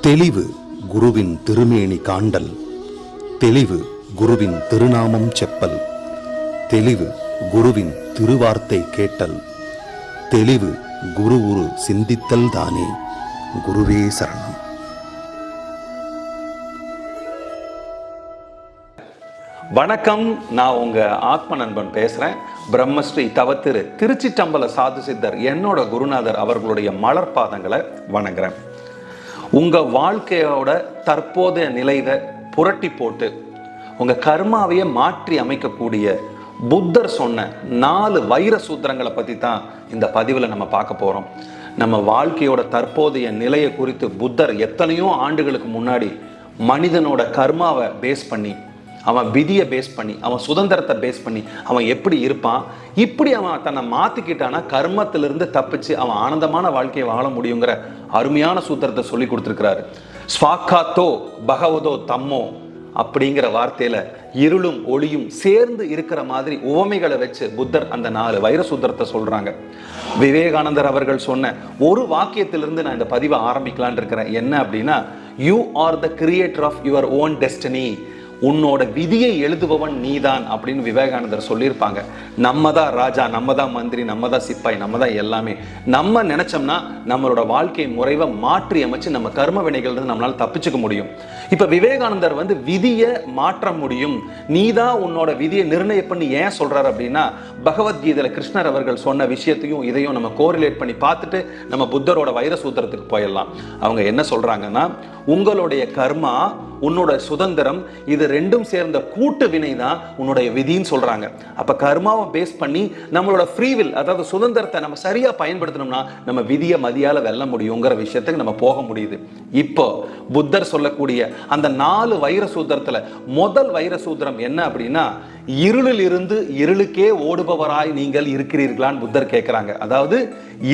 தெளிவு குருவின் திருமேனி காண்டல். தெளிவு குருவின் திருநாமம் செப்பல். தெளிவு குருவின் திருவார்த்தை கேட்டல். தெளிவு குரு உரு சிந்தித்தல் தானே குருவே சரணம். வணக்கம் நான் உங்க ஆத்ம நண்பன் பேசுறேன். பிரம்மஸ்ரீ தவத்திரு திருச்சிற்றம்பல சாது சித்தர் என்னோட குருநாதர் அவர்களுடைய மலர் பாதங்களை வணங்குறேன். உங்கள் வாழ்க்கையோட தற்போதைய நிலையை புரட்டி போட்டு உங்கள் கர்மாவையே மாற்றி அமைக்கக்கூடிய புத்தர் சொன்ன நாலு வைர சூத்திரங்களை பற்றி தான் இந்த பதிவில் நம்ம பார்க்க போகிறோம் நம்ம வாழ்க்கையோட தற்போதைய நிலையை குறித்து புத்தர் எத்தனையோ ஆண்டுகளுக்கு முன்னாடி மனிதனோட கர்மாவை பேஸ் பண்ணி அவன் விதியை பேஸ் பண்ணி அவன் சுதந்திரத்தை பேஸ் பண்ணி அவன் எப்படி இருப்பான் இப்படி அவன் தன்னை மாற்றிக்கிட்டானா கர்மத்திலிருந்து தப்பிச்சு அவன் ஆனந்தமான வாழ்க்கையை வாழ முடியுங்கிற அருமையான சூத்திரத்தை சொல்லி கொடுத்துருக்கிறாரு. ஸ்வாக்காத்தோ பகவதோ தம்மோ அப்படிங்கிற வார்த்தையில இருளும் ஒளியும் சேர்ந்து இருக்கிற மாதிரி உவமைகளை வச்சு புத்தர் அந்த நாலு வைர சூத்திரத்தை சொல்றாங்க. விவேகானந்தர் அவர்கள் சொன்ன ஒரு வாக்கியத்திலிருந்து நான் இந்த பதிவை ஆரம்பிக்கலான் இருக்கிறேன். என்ன அப்படின்னா you are the creator of your own destiny உன்னோட விதியை எழுதுபவன் நீதான் அப்படின்னு விவேகானந்தர் சொல்லியிருப்பாங்க. நம்ம தான் ராஜா நம்ம தான் மந்திரி நம்ம தான் சிப்பாய் நம்ம தான் எல்லாமே. நம்ம நினைச்சோம்னா நம்மளோட வாழ்க்கை முறைவை மாற்றி அமைச்சு நம்ம கர்ம வினைகள் நம்மளால தப்பிச்சுக்க முடியும். இப்போ விவேகானந்தர் வந்து விதியை மாற்ற முடியும். நீ தான் உன்னோட விதியை நிர்ணயம் பண்ணி ஏன் சொல்றாரு அப்படின்னா பகவத்கீதையில் கிருஷ்ணர் அவர்கள் சொன்ன விஷயத்தையும் இதையும் நம்ம கோரிலேட் பண்ணி பார்த்துட்டு நம்ம புத்தரோட வைர சூத்திரத்துக்கு போயிடலாம். அவங்க என்ன சொல்றாங்கன்னா உங்களுடைய கர்மா உன்னோட சுதந்திரம் இது ரெண்டும் சேர்ந்த கூட்டு வினை தான் உன்னுடைய விதின்னு சொல்றாங்க. அப்ப கர்மாவை பேஸ் பண்ணி நம்மளோட ஃப்ரீவில் அதாவது சுதந்திரத்தை நம்ம சரியா பயன்படுத்தணும்னா நம்ம விதியை மதியால வெல்ல முடியுங்கிற விஷயத்துக்கு நம்ம போக முடியுது. இப்போ புத்தர் சொல்லக்கூடிய அந்த நாலு வைர சூத்திரத்துல முதல் வைர சூத்திரம் என்ன அப்படின்னா இருளில் இருந்து இருளுக்கே ஓடுபவராய் நீங்கள் இருக்கிறீர்களான்னு புத்தர் கேட்கிறாங்க அதாவது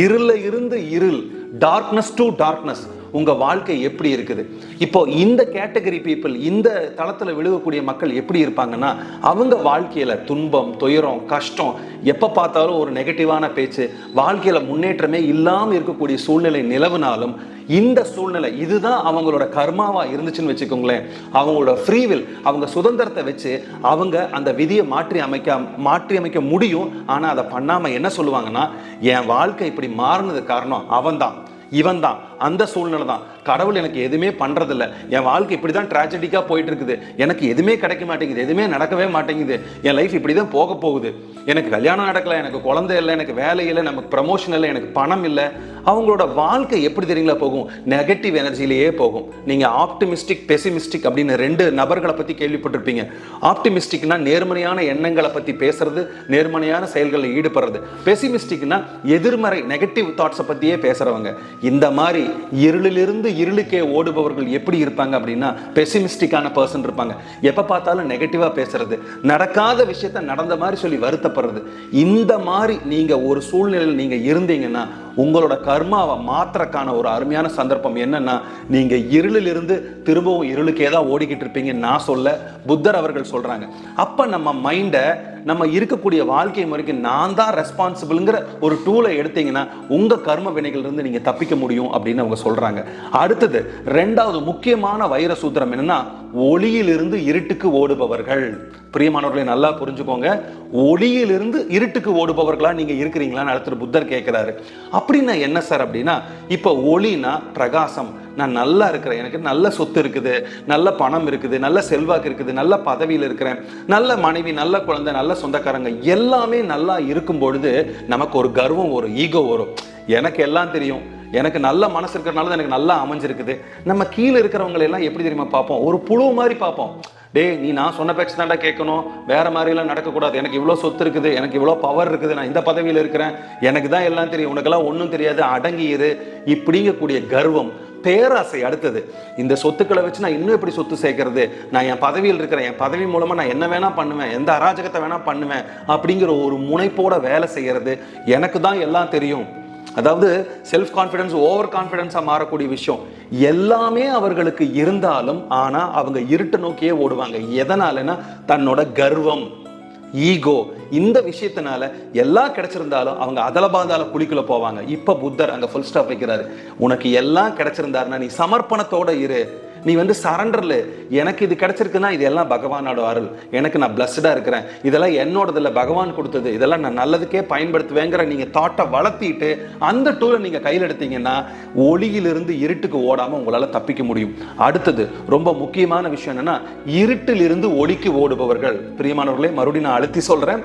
இருள இருந்து இருள் டார்க்னஸ் டு டார்க்னஸ் உங்கள் வாழ்க்கை எப்படி இருக்குது? இப்போ இந்த கேட்டகரி பீப்புள் இந்த தளத்தில் விழுகக்கூடிய மக்கள் எப்படி இருப்பாங்கன்னா அவங்க வாழ்க்கையில் துன்பம் துயரம் கஷ்டம் எப்போ பார்த்தாலும் ஒரு நெகட்டிவான பேச்சு வாழ்க்கையில் முன்னேற்றமே இல்லாமல் இருக்கக்கூடிய சூழ்நிலை நிலவுனாலும் இந்த சூழ்நிலை இதுதான் அவங்களோட கர்மாவாக இருந்துச்சுன்னு வச்சுக்கோங்களேன். அவங்களோட ஃப்ரீவில் அவங்க சுதந்திரத்தை வச்சு அவங்க அந்த விதியை மாற்றி அமைக்க மாற்றி அமைக்க முடியும். ஆனால் அதை பண்ணாமல் என்ன சொல்லுவாங்கன்னா என் வாழ்க்கை இப்படி மாறினது காரணம் அவன்தான். இவன் தான் அந்த சூழ்நிலை தான். கடவுள் எனக்கு எதுவுமே பண்ணுறதில்ல என் வாழ்க்கை இப்படி தான் ட்ராஜடிக்காக போயிட்டு இருக்குது எனக்கு எதுவுமே கிடைக்க மாட்டேங்குது. எதுவுமே நடக்கவே மாட்டேங்குது. என் லைஃப் இப்படி தான் போக போகுது. எனக்கு கல்யாணம் நடக்கலை எனக்கு குழந்தை இல்லை எனக்கு வேலை இல்லை நமக்கு ப்ரமோஷன் இல்லை எனக்கு பணம் இல்லை. அவங்களோட வாழ்க்கை எப்படி தெரியுங்களா போகும்? நெகட்டிவ் எனர்ஜிலேயே போகும். நீங்கள் ஆப்டிமிஸ்டிக் பெசிமிஸ்டிக் அப்படின்னு ரெண்டு நபர்களை பற்றி கேள்விப்பட்டிருப்பீங்க. ஆப்டிமிஸ்டிக்னா நேர்மறையான எண்ணங்களை பற்றி பேசுறது நேர்மறையான செயல்களில் ஈடுபடுறது. பெசிமிஸ்டிக்னா எதிர்மறை நெகட்டிவ் தாட்ஸை பற்றியே பேசுகிறவங்க இந்த மாதிரி இருளிலிருந்து இருளுக்கே ஓடுபவர்கள் எப்படி இருப்பாங்க அப்படின்னா பெசிமிஸ்டிக்கான பர்சன் இருப்பாங்க. எப்போ பார்த்தாலும் நெகட்டிவாக பேசுறது. நடக்காத விஷயத்த நடந்த மாதிரி சொல்லி வருத்தப்படுறது. இந்த மாதிரி நீங்க ஒரு சூழ்நிலையில் நீங்கள் இருந்தீங்கன்னா உங்களோட கர்மாவை மாத்திரக்கான ஒரு அருமையான சந்தர்ப்பம் என்னன்னா நீங்க இருளிலிருந்து திரும்பவும் இருளுக்கே தான் ஓடிக்கிட்டு இருப்பீங்கன்னு நான் சொல்ல புத்தர் அவர்கள் சொல்றாங்க. அப்ப நம்ம மைண்டை நம்ம இருக்கக்கூடிய வாழ்க்கை முறைக்கு நான் தான் ரெஸ்பான்சிபிள்ங்கிற ஒரு டூலை எடுத்தீங்கன்னா உங்க கர்ம வினைகள் இருந்து நீங்க தப்பிக்க முடியும் அப்படின்னு அவங்க சொல்றாங்க. அடுத்தது ரெண்டாவது முக்கியமான வைர சூத்திரம் என்னன்னா ஒளியிலிருந்து இருட்டுக்கு ஓடுபவர்கள். பிரியமானவர்களை நல்லா புரிஞ்சுக்கோங்க. ஒளியிலிருந்து இருட்டுக்கு ஓடுபவர்களா நீங்க இருக்கிறீங்களான்னு அடுத்த புத்தர் கேட்கிறாரு. அப்படின்னா என்ன சார் அப்படின்னா இப்போ ஒளினா பிரகாசம். நான் நல்லா இருக்கிறேன். எனக்கு நல்ல சொத்து இருக்குது. நல்ல பணம் இருக்குது. நல்ல செல்வாக்கு இருக்குது. நல்ல பதவியில் இருக்கிறேன். நல்ல மனைவி நல்ல குழந்தை நல்ல சொந்தக்காரங்க எல்லாமே நல்லா இருக்கும் பொழுது நமக்கு ஒரு கர்வம் வரும் ஈகோ வரும். எனக்கு எல்லாம் தெரியும். எனக்கு நல்ல மனசு இருக்கிறனால தான் எனக்கு நல்லா அமைஞ்சிருக்குது. நம்ம கீழே இருக்கிறவங்களெல்லாம் எப்படி தெரியுமா பார்ப்போம்? ஒரு புழு மாதிரி பார்ப்போம். டேய் நீ நான் சொன்ன பேச்சு தாண்டா கேட்கணும். வேற மாதிரிலாம் நடக்கக்கூடாது. எனக்கு இவ்வளோ சொத்து இருக்குது. எனக்கு இவ்வளோ பவர் இருக்குது. நான் இந்த பதவியில் இருக்கிறேன். எனக்கு தான் எல்லாம் தெரியும். உனக்கெல்லாம் ஒன்றும் தெரியாது. அடங்கியது இப்படிங்கக்கூடிய கர்வம். பேராசை அடுத்தது. இந்த சொத்துக்களை வச்சு நான் இன்னும் எப்படி சொத்து சேர்க்கறது? நான் என் பதவியில் இருக்கிறேன். என் பதவி மூலமாக நான் என்ன வேணால் பண்ணுவேன். எந்த அராஜகத்தை வேணால் பண்ணுவேன். அப்படிங்கிற ஒரு முனைப்போட வேலை செய்கிறது எனக்கு தான் எல்லாம் தெரியும். அதாவது செல்ஃப் கான்ஃபிடன்ஸ் ஓவர் கான்ஃபிடன்ஸாக மாறக்கூடிய விஷயம். எல்லாமே அவர்களுக்கு இருந்தாலும் ஆனால் அவங்க இருட்டை நோக்கியே ஓடுவாங்க. எதனாலனா தன்னோட கர்வம் ஈகோ இந்த விஷயத்தினால எல்லாம் கிடைச்சிருந்தாலும் அவங்க அதல பாதால குழிக்குள்ள போவாங்க. இப்போ புத்தர் அங்கே ஃபுல் ஸ்டாப் வைக்கிறாரு. உனக்கு எல்லாம் கிடைச்சிருந்தாருன்னா நீ சமர்ப்பணத்தோட இரு. நீ வந்து சரண்டர்ல எனக்கு இது கிடைச்சிருக்குன்னா இது எல்லாம் பகவானோட அருள். எனக்கு நான் பிளஸ்டாக இருக்கிறேன். இதெல்லாம் என்னோடது பகவான் கொடுத்தது. இதெல்லாம் நான் நல்லதுக்கே பயன்படுத்துவேங்கிற நீங்கள் தாட்டை வளர்த்திட்டு அந்த டூலை நீங்கள் கையில் எடுத்தீங்கன்னா ஒளியிலிருந்து இருட்டுக்கு ஓடாமல் உங்களால் தப்பிக்க முடியும். அடுத்தது ரொம்ப முக்கியமான விஷயம் என்னன்னா இருட்டிலிருந்து ஒளிக்கு ஓடுபவர்கள். பிரியமானவர்களே மறுபடியும் நான் அழுத்தி சொல்கிறேன்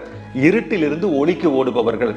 இருட்டிலிருந்து ஒளிக்கு ஓடுபவர்கள்.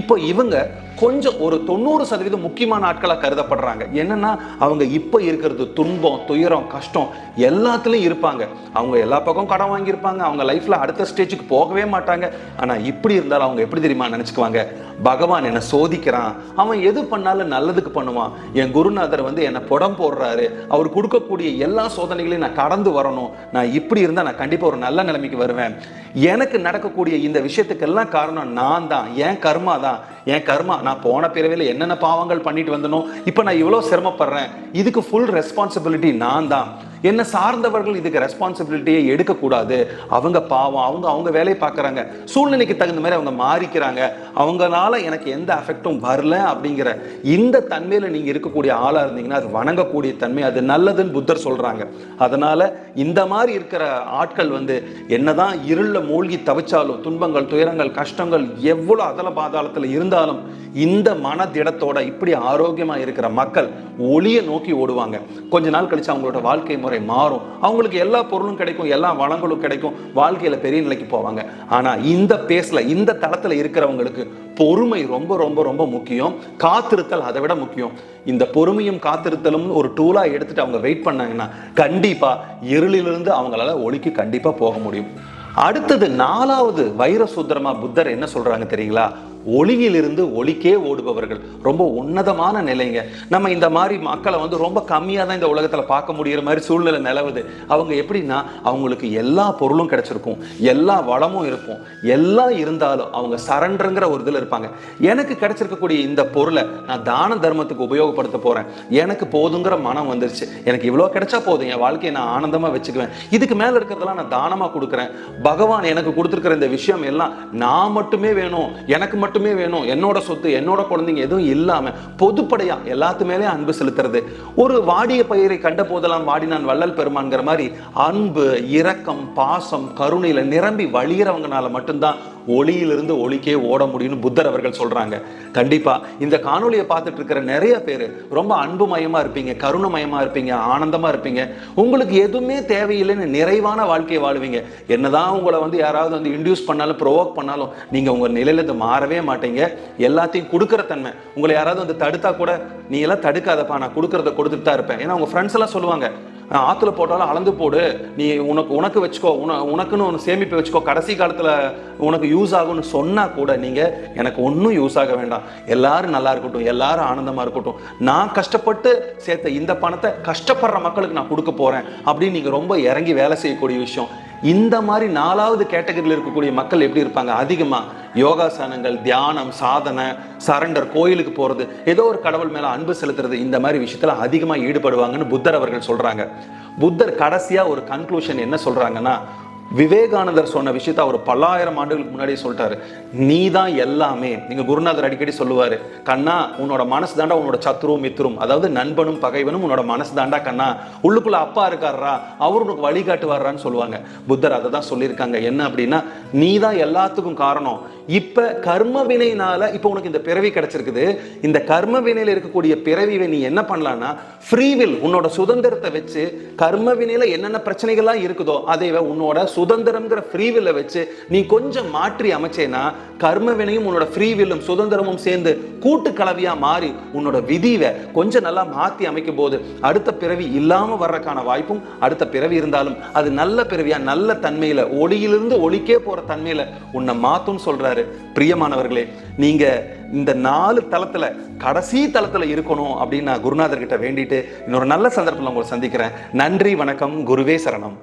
இப்போ இவங்க கொஞ்சம் ஒரு தொண்ணூறு சதவீதம் முக்கியமான ஆட்களாக கருதப்படுறாங்க. என்னன்னா அவங்க இப்போ இருக்கிறது துன்பம் துயரம் கஷ்டம் எல்லாத்துலேயும் இருப்பாங்க. அவங்க எல்லா பக்கம் கடன் வாங்கியிருப்பாங்க. அவங்க லைஃப்பில் அடுத்த ஸ்டேஜுக்கு போகவே மாட்டாங்க. ஆனால் இப்படி இருந்தாலும் அவங்க எப்படி தெரியுமா நினச்சிக்குவாங்க? பகவான் என்னை சோதிக்கிறான். அவன் எது பண்ணாலும் நல்லதுக்கு பண்ணுவான். என் குருநாதர் வந்து என்னை புடம் போடுறாரு. அவர் கொடுக்கக்கூடிய எல்லா சோதனைகளையும் நான் கடந்து வரணும். நான் இப்படி இருந்தால் நான் கண்டிப்பாக ஒரு நல்ல நிலைமைக்கு வருவேன். எனக்கு நடக்கக்கூடிய இந்த விஷயத்துக்கெல்லாம் காரணம் நான் தான். என் கர்மா தான். என் கர்மா நான் போன பிறவில என்னென்ன பாவங்கள் பண்ணிட்டு வந்தனோ இப்போ நான் இவ்வளோ சிரமப்படுறேன். இதுக்கு ஃபுல் ரெஸ்பான்சிபிலிட்டி நான் தான். என்ன சார்ந்தவர்கள் இதுக்கு ரெஸ்பான்சிபிலிட்டியை எடுக்கக்கூடாது. அவங்க பாவம் அவங்க அவங்க வேலையை பார்க்குறாங்க. சூழ்நிலைக்கு தகுந்த மாதிரி அவங்க மாறிக்கிறாங்க. அவங்களால எனக்கு எந்த அஃபெக்டும் வரல அப்படிங்கிற இந்த தன்மையில் நீங்கள் இருக்கக்கூடிய ஆளாக இருந்தீங்கன்னா அது வணங்கக்கூடிய தன்மை அது நல்லதுன்னு புத்தர் சொல்கிறாங்க அதனால் இந்த மாதிரி இருக்கிற ஆட்கள் வந்து என்னதான் இருளில் மூழ்கி தவிச்சாலும் துன்பங்கள் துயரங்கள் கஷ்டங்கள் எவ்வளோ அதல பாதாளத்தில் இருந்தாலும் இந்த மனதிடத்தோட இப்படி ஆரோக்கியமாக இருக்கிற மக்கள் ஒளியை நோக்கி ஓடுவாங்க. கொஞ்ச நாள் கழிச்சு அவங்களோட வாழ்க்கை முறை மாறும். அவங்களுக்கு எல்லா பொருளும் கிடைக்கும் எல்லா வளங்களும் கிடைக்கும். வாழ்க்கையில பெரிய நிலைக்கு போவாங்க. ஆனால் இந்த பேஸில் இந்த தளத்துல இருக்கிறவங்களுக்கு பொறுமை ரொம்ப ரொம்ப ரொம்ப முக்கியம். காத்திருத்தல் அதை விட முக்கியம். இந்த பொறுமையும் காத்திருத்தலும் ஒரு டூலா எடுத்துட்டு அவங்க வெயிட் பண்ணாங்கன்னா கண்டிப்பா இருளிலிருந்து அவங்களால ஒளிக்கு கண்டிப்பா போக முடியும். அடுத்தது நாலாவது வைரசூத்திரமா புத்தர் என்ன சொல்றாங்க தெரியுங்களா? ஒளியிலிருந்து ஒளிக்கே ஓடுபவர்கள். ரொம்ப உன்னதமான நிலைங்க. நம்ம இந்த மாதிரி மக்களை வந்து ரொம்ப கம்மியாக தான் இந்த உலகத்தில் பார்க்க முடியிற மாதிரி சூழ்நிலை நிலவுது. அவங்க எப்படின்னா அவங்களுக்கு எல்லா பொருளும் கிடைச்சிருக்கும். எல்லா வளமும் இருக்கும். எல்லாம் இருந்தாலும் அவங்க சரண்டருங்கிற ஒரு இதில் இருப்பாங்க. எனக்கு கிடைச்சிருக்கக்கூடிய இந்த பொருளை நான் தான தர்மத்துக்கு உபயோகப்படுத்த போகிறேன் எனக்கு போதுங்கிற மனம் வந்துருச்சு. எனக்கு இவ்வளோ கிடைச்சா போதும். என் வாழ்க்கையை நான் ஆனந்தமாக வச்சுக்குவேன். இதுக்கு மேலே இருக்கிறதெல்லாம் நான் தானமாக கொடுக்குறேன். பகவான் எனக்கு கொடுத்துருக்கிற இந்த விஷயம் எல்லாம் நான் மட்டுமே வேணும். எனக்கு மட்டும் வேணும். என்னோட சொத்து என்னோட குழந்தைங்க எதுவும் இல்லாம பொதுப்படையா எல்லாத்து மேலே அன்பு செலுத்துறது. ஒரு வாடிய பயிரை கண்ட போதெல்லாம் வாடினான் வள்ளல் பெருமான்கிற மாதிரி அன்பு இரக்கம் பாசம் கருணையில நிரம்பி வழியிறவங்கனால மட்டும்தான் ஒளியிலிருந்து ஒளிக்கே ஓட முடியும்னு புத்தர் அவர்கள் சொல்றாங்க. கண்டிப்பா இந்த காணொலியை பார்த்துட்டு இருக்கிற நிறைய பேர் ரொம்ப அன்புமயமா இருப்பீங்க கருணமயமா இருப்பீங்க ஆனந்தமா இருப்பீங்க. உங்களுக்கு எதுவுமே தேவையில்லைன்னு நிறைவான வாழ்க்கையை வாழுவீங்க. என்னதான் உங்களை வந்து யாராவது வந்து இன்டியூஸ் பண்ணாலும் ப்ரொவோக் பண்ணாலும் நீங்க உங்க நிலையிலேருந்து மாறவே மாட்டீங்க. எல்லாத்தையும் கொடுக்குற தன்மை. உங்களை யாராவது வந்து தடுத்தா கூட நீ எல்லாம் தடுக்காதப்பா நான் கொடுக்கறத கொடுத்துட்டு தான் இருப்பேன். ஏன்னா உங்க ஃப்ரெண்ட்ஸ் எல்லாம் சொல்லுவாங்க ஆற்றுல போட்டாலும் அளந்து போடு. நீ உனக்கு உனக்கு வச்சுக்கோ உன உனக்குன்னு ஒன்று சேமிப்பு வச்சுக்கோ. கடைசி காலத்தில் உனக்கு யூஸ் ஆகும்னு சொன்னால் கூட நீங்கள் எனக்கு ஒன்றும் யூஸ் ஆக வேண்டாம். எல்லாரும் நல்லா இருக்கட்டும் எல்லாரும் ஆனந்தமாக இருக்கட்டும். நான் கஷ்டப்பட்டு சேர்த்த இந்த பணத்தை கஷ்டப்படுற மக்களுக்கு நான் கொடுக்க போகிறேன் அப்படின்னு நீங்கள் ரொம்ப இறங்கி வேலை செய்யக்கூடிய விஷயம். இந்த மாதிரி நாலாவது கேட்டகரியில் இருக்கக்கூடிய மக்கள் எப்படி இருப்பாங்க? அதிகமாக யோகாசனங்கள் தியானம் சாதனை சரண்டர் கோயிலுக்கு போகிறது ஏதோ ஒரு கடவுள் மேலே அன்பு செலுத்துறது இந்த மாதிரி விஷயத்தில் அதிகமாக ஈடுபடுவாங்கன்னு புத்தர் அவர்கள் சொல்கிறாங்க புத்தர் கடைசியாக ஒரு கன்க்ளூஷன் என்ன சொல்கிறாங்கன்னா விவேகானந்தர் சொன்ன விஷயத்த அவர் பல்லாயிரம் ஆண்டுகளுக்கு முன்னாடியே சொல்லிட்டாரு. நீ தான் எல்லாமே. நீங்க குருநாதர் அடிக்கடி சொல்லுவாரு கண்ணா உன்னோட மனசு தாண்டா உன்னோட சத்ருவும் மித்ரும் அதாவது நண்பனும் பகைவனும் உன்னோட மனசு தாண்டா கண்ணா உள்ளுக்குள்ள அப்பா இருக்காரா அவர் உனக்கு வழிகாட்டுவாரான்னு சொல்லுவாங்க. புத்தர் அதை தான் சொல்லியிருக்காங்க. என்ன அப்படின்னா நீ தான் எல்லாத்துக்கும் காரணம். இப்ப கர்ம வினையினால இப்ப உனக்கு இந்த பிறவி கிடைச்சிருக்குது. இந்த கர்ம வினையில இருக்கக்கூடிய பிறவியை நீ என்ன பண்ணலாம்னா ஃப்ரீவில் உன்னோட சுதந்திரத்தை வச்சு கர்ம வினையில என்னென்ன பிரச்சனைகள்லாம் இருக்குதோ அதை உன்னோட சுதந்திரம்ங்கிற ஃப்ரீவில்ல வச்சு நீ கொஞ்சம் மாற்றி அமைச்சேனா கர்ம வினையும் உன்னோட ஃப்ரீவில்லும் சுதந்திரமும் சேர்ந்து கூட்டு கலவையாக மாறி உன்னோட விதிவை கொஞ்சம் நல்லா மாற்றி அமைக்கும் போது அடுத்த பிறவி இல்லாமல் வர்றதுக்கான வாய்ப்பும் அடுத்த பிறவி இருந்தாலும் அது நல்ல பிறவியா நல்ல தன்மையில் ஒளியிலிருந்து ஒளிக்கே போகிற தன்மையில் உன்னை மாற்றும் சொல்கிறாரு பிரியமானவர்களே நீங்கள் இந்த நாலு தளத்தில் கடைசி தளத்தில் இருக்கணும் அப்படின்னு நான் குருநாதர்கிட்ட வேண்டிட்டு இன்னொரு நல்ல சந்தர்ப்பத்தில் உங்களை சந்திக்கிறேன். நன்றி வணக்கம் குருவே சரணம்.